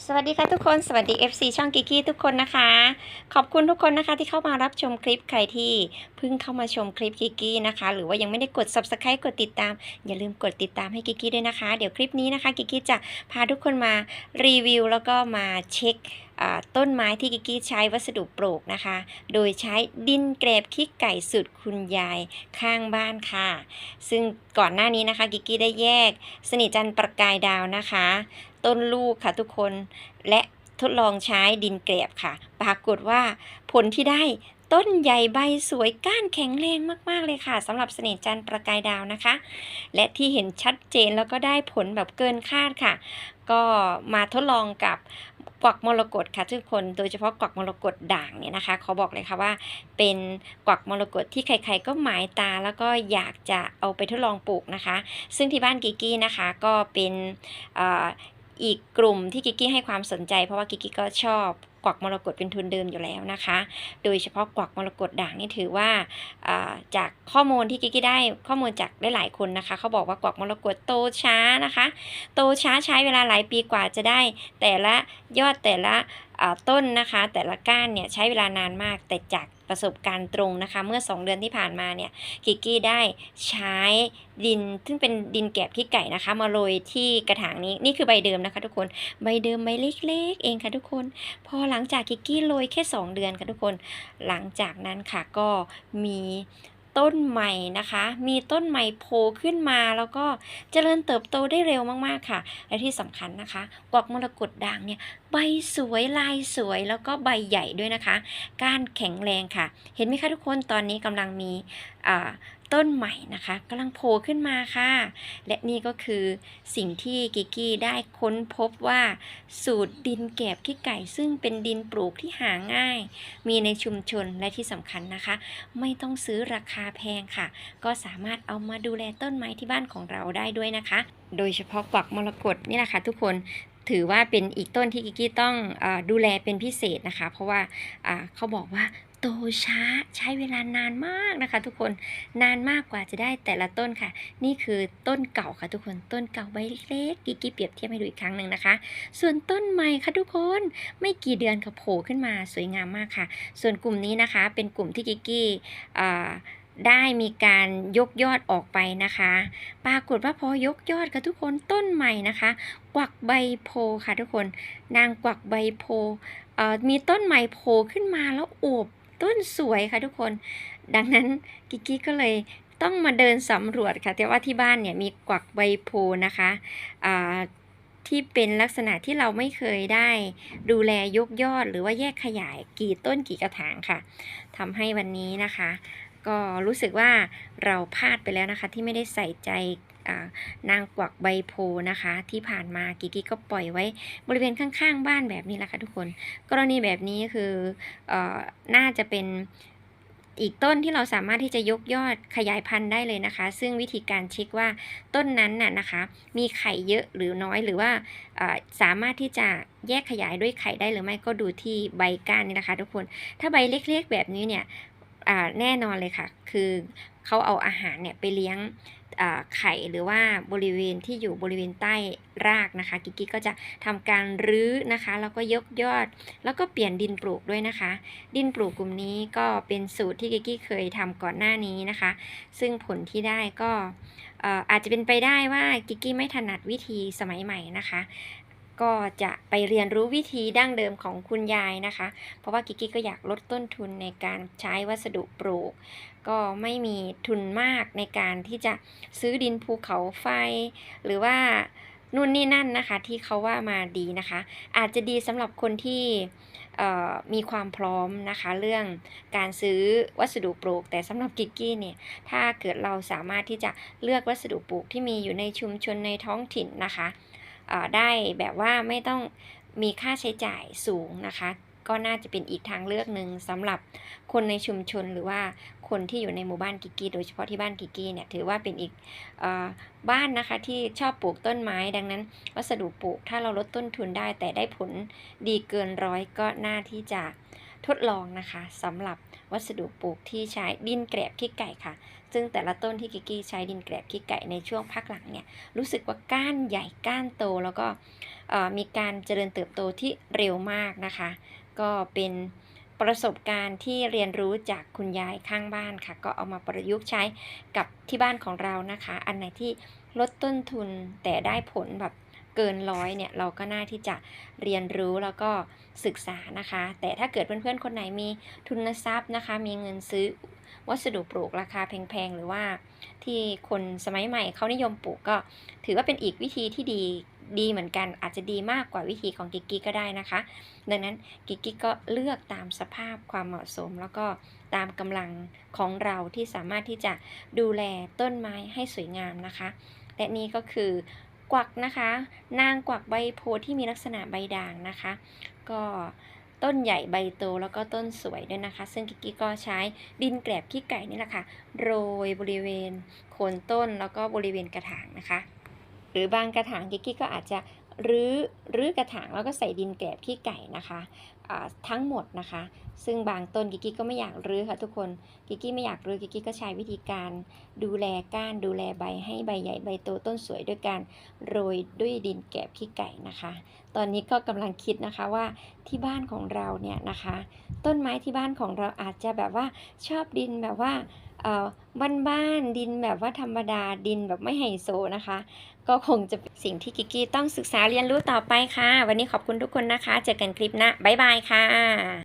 สวัสดีค่ะทุกคนสวัสดี FC ช่องกิกกี้ทุกคนนะคะ ขอบคุณทุกคนนะคะที่เข้ามารับชมคลิปใครที่เพิ่งเข้ามาชมคลิปกิกกี้นะคะ หรือว่ายังไม่ได้กด subscribe กดติดตาม อย่าลืมกดติดตามให้กิกกี้ด้วยนะคะ เดี๋ยวคลิปนี้นะคะกิกกี้จะพาทุกคนมารีวิว แล้วก็มาเช็คต้นไม้ที่กิกกี้ใช้วัสดุปลูกนะคะ โดยใช้ดินเกรบขี้ไก่สุดคุณยายข้างบ้านค่ะ ซึ่งก่อนหน้านี้นะคะกิกกี้ได้แยก สนิจันประกายดาวนะคะ ต้นลูกค่ะทุกคนและทดลองใช้ดินเกรบค่ะ ปรากฏว่าผลที่ได้ต้นใหญ่ใบสวยก้านแข็งแรงมาก ๆ เลยค่ะสำหรับเสน่ห์จันทร์ประกายดาวนะคะ และที่เห็นชัดเจนแล้วก็ได้ผลแบบเกินคาดค่ะ ก็มาทดลองกับกวักมรกตค่ะทุกคนโดยเฉพาะกวักมรกตด่างเนี่ยนะคะขาบอกเลยค่ะว่า เป็นกวักมรกตที่ใคร ๆ ก็หมายตาแล้วก็อยากจะเอาไปทดลองปลูกนะคะ ซึ่งที่บ้านกิกกี้นะคะก็เป็นเอีกกลุ่มที่กิกกี้ให้ความสนใจเพราะว่ากิกกี้ก็ชอบกวักมรกตเป็นทุนเดิมอยู่แล้วนะคะ โดยเฉพาะกวักมรกตด่างนี่ถือว่าาจากข้อมูลที่กิกกี้ได้ข้อมูลจากหลายๆคนนะคะเขาบอกว่ากวักมรกตโตช้านะคะ โตช้าใช้เวลาหลายปีกว่าจะได้ แต่ละยอดแต่ละต้นนะคะ แต่ละก้านเนี่ยใช้เวลานานมากแต่จาก ประสบการณ์ตรงนะคะ เมื่อ 2 เดือนที่ผ่านมาเนี่ยกิกกี้ได้ใช้ดินซึ่งเป็นดินแกบขี้ไก่นะคะ มาโรยที่กระถางนี้นี่คือใบเดิมนะคะ ทุกคนใบเดิมใบเล็กๆ เองค่ะทุกคน พอหลังจากกิกกี้โรยแค่ 2 เดือนค่ะทุกคน หลังจากนั้นค่ะก็มีต้นใหม่นะคะ มีต้นใหม่โผล่ขึ้นมาแล้วก็เจริญเติบโตได้เร็วมากๆค่ะ และที่สำคัญนะคะกวักมรกตด่างเนี่ย ใบสวยลายสวยแล้วก็ใบใหญ่ด้วยนะคะ ก้านแข็งแรงค่ะ เห็นไหมคะทุกคนตอนนี้กำลังมีต้นใหม่นะคะกำลังโผล่ขึ้นมาค่ะ และนี่ก็คือสิ่งที่กิกกี้ได้ค้นพบว่า สูตรดินแกบขี้ไก่ ซึ่งเป็นดินปลูกที่หาง่าย มีในชุมชนและที่สำคัญนะคะ ไม่ต้องซื้อราคาแพงค่ะ ก็สามารถเอามาดูแลต้นไม้ที่บ้านของเราได้ด้วยนะคะ โดยเฉพาะกวักมรกตนี่แหละค่ะทุกคน ถือว่าเป็นอีกต้นที่กิกกี้ต้องอดูแลเป็นพิเศษนะคะ เพราะว่าอ่าเขาบอกว่าโตช้าใช้เวลานานมากนะคะ ทุกคนนานมากกว่าจะได้แต่ละต้นค่ะ นี่คือต้นเก่าค่ะทุกคนต้นเก่าใบเล็กๆกิกกี้เปรียบเทียบให้ดูอีกครั้งหนึ่งนะคะ ส่วนต้นใหม่ค่ะทุกคนไม่กี่เดือนค่ะโผล่ขึ้นมาสวยงามมากค่ะ ส่วนกลุ่มนี้นะคะ เป็นกลุ่มที่กิกกี้อ่า ได้มีการยกยอดออกไปนะคะ ปรากฏว่าพอยกยอดค่ะทุกคนต้นใหม่นะคะ กวักใบโพค่ะทุกคน นางกวักใบโพมีต้นใหม่โผล่ขึ้นมาแล้วโอบต้นสวยค่ะทุกคน ดังนั้นกิกกี้ก็เลยต้องมาเดินสำรวจค่ะ แต่ว่าที่บ้านเนี่ยมีกวักใบโพนะคะที่เป็นลักษณะที่เราไม่เคยได้ ดูแลยกยอดหรือว่าแยกขยายกี่ต้นกี่กระถางค่ะทำให้วันนี้นะคะ ก็รู้สึกว่าเราพลาดไปแล้วนะคะ ที่ไม่ได้ใส่ใจนางกวักใบโพนะคะ ที่ผ่านมากิ๊กก็ปล่อยไว้บริเวณข้างๆ บ้านแบบนี้แหละค่ะทุกคน กรณีแบบนี้คืออน่าจะเป็นอีกต้นที่เราสามารถที่จะยกยอดขยายพันธุ์ได้เลยนะคะ ซึ่งวิธีการเช็คว่าต้นนั้นน่ะนะคะ มีไข่เยอะหรือน้อยหรือว่าสามารถที่จะแยกขยายด้วยไข่ได้หรือไม่ก็ดูที่ใบก้านนี่นะคะ ทุกคน ถ้าใบเล็กๆแบบนี้เนี่ย แน่นอนเลยค่ะ คือเขาเอาอาหารเนี่ยไปเลี้ยงไข่หรือว่าบริเวณที่อยู่บริเวณใต้รากนะคะ กิกิก็จะทำการรื้อนะคะแล้วก็ยกยอด แล้วก็เปลี่ยนดินปลูกด้วยนะคะ ดินปลูกกลุ่มนี้ก็เป็นสูตรที่กิกิเคยทำก่อนหน้านี้นะคะ ซึ่งผลที่ได้ก็เอ่ออาจจะเป็นไปได้ว่ากิกกี้ไม่ถนัดวิธีสมัยใหม่นะคะ ก็จะไปเรียนรู้วิธีดั้งเดิมของคุณยายนะคะ เพราะว่ากิกกี้ก็อยากลดต้นทุนในการใช้วัสดุปลูก ก็ไม่มีทุนมากในการที่จะซื้อดินภูเขาไฟ หรือว่านู่นนี่นั่นนะคะที่เขาว่ามาดีนะคะ อาจจะดีสำหรับคนที่มีความพร้อมนะคะ เรื่องการซื้อวัสดุปลูก แต่สำหรับกิกกี้เนี่ยถ้าเกิดเราสามารถที่จะเลือกวัสดุปลูกที่มีอยู่ในชุมชนในท้องถิ่นนะคะ ได้แบบว่าไม่ต้องมีค่าใช้จ่ายสูงนะคะ ก็น่าจะเป็นอีกทางเลือกหนึ่งสำหรับคนในชุมชนหรือว่าคนที่อยู่ในหมู่บ้านกิกกี้โดยเฉพาะที่บ้านกิกกี้เนี่ยถือว่าเป็นอีกออบ้านนะคะที่ชอบปลูกต้นไม้ดังนั้น วัสดุปลูกถ้าเราลดต้นทุนได้ แต่ได้ผลดีเกินร้อยก็น่าที่จะทดลองนะคะสำหรับวัสดุปลูกที่ใช้ดินแกลบขี้ไก่ค่ะ ซึ่งแต่ละต้นที่กิกกี้ใช้ดินแกลบขี้ไก่ในช่วงพักหลังเนี่ยรู้สึกว่าก้านใหญ่ก้านโต แล้วก็มีการเจริญเติบโตที่เร็วมากนะคะ ก็เป็นประสบการณ์ที่เรียนรู้จากคุณยายข้างบ้านค่ะ ก็เอามาประยุกต์ใช้กับที่บ้านของเรานะคะ อันไหนที่ลดต้นทุนแต่ได้ผลแบบเกินร้อยเนี่ยเราก็น่าที่จะเรียนรู้แล้วก็ศึกษานะคะ แต่ถ้าเกิดเพื่อนๆคนไหนมีทุนทรัพย์นะคะ มีเงินซื้อ วัสดุปลูกราคาแพงๆ หรือว่าที่คนสมัยใหม่เขานิยมปลูกก็ถือว่าเป็นอีกวิธีที่ดีดีเหมือนกันอาจจะดีมากกว่าวิธีของกิกกี้ก็ได้นะคะ ดังนั้นกิกกี้ก็เลือกตามสภาพความเหมาะสม แล้วก็ตามกำลังของเราที่สามารถที่จะดูแลต้นไม้ให้สวยงามนะคะ และนี่ก็คือกวักนะคะ นางกวักใบโพที่มีลักษณะใบด่างนะคะ ก็ ต้นใหญ่ใบโตแล้วก็ต้นสวยด้วยนะคะ ซึ่งกิกกี้ก็ใช้ดินแกลบขี้ไก่นี่แหละค่ะโรยบริเวณโคนต้นแล้วก็บริเวณกระถางนะคะ หรือบางกระถางกิกกี้ก็อาจจะ รื้อรื้อกระถางแล้วก็ใส่ดินแกลบขี้ไก่นะคะทั้งหมดนะคะ ซึ่งบางต้นกิกกี้ก็ไม่อยากรื้อค่ะทุกคนกิกกี้ไม่อยากรื้อกิกกี้ก็ใช้วิธีการดูแลก้านดูแลใบให้ใบใหญ่ใบโตต้นสวยด้วยการโรยด้วยดินแกลบขี้ไก่นะคะ ตอนนี้ก็กำลังคิดนะคะว่าที่บ้านของเราเนี่ยนะคะ ต้นไม้ที่บ้านของเราอาจจะแบบว่าชอบดินแบบว่า เอ่อบ้านๆดินแบบว่าธรรมดาดินแบบไม่ไฮโซนะคะ ก็คงจะเป็นสิ่งที่กิกกี้ต้องศึกษาเรียนรู้ต่อไปค่ะ วันนี้ขอบคุณทุกคนนะคะ เจอกันคลิปหน้าบ๊ายบายค่ะ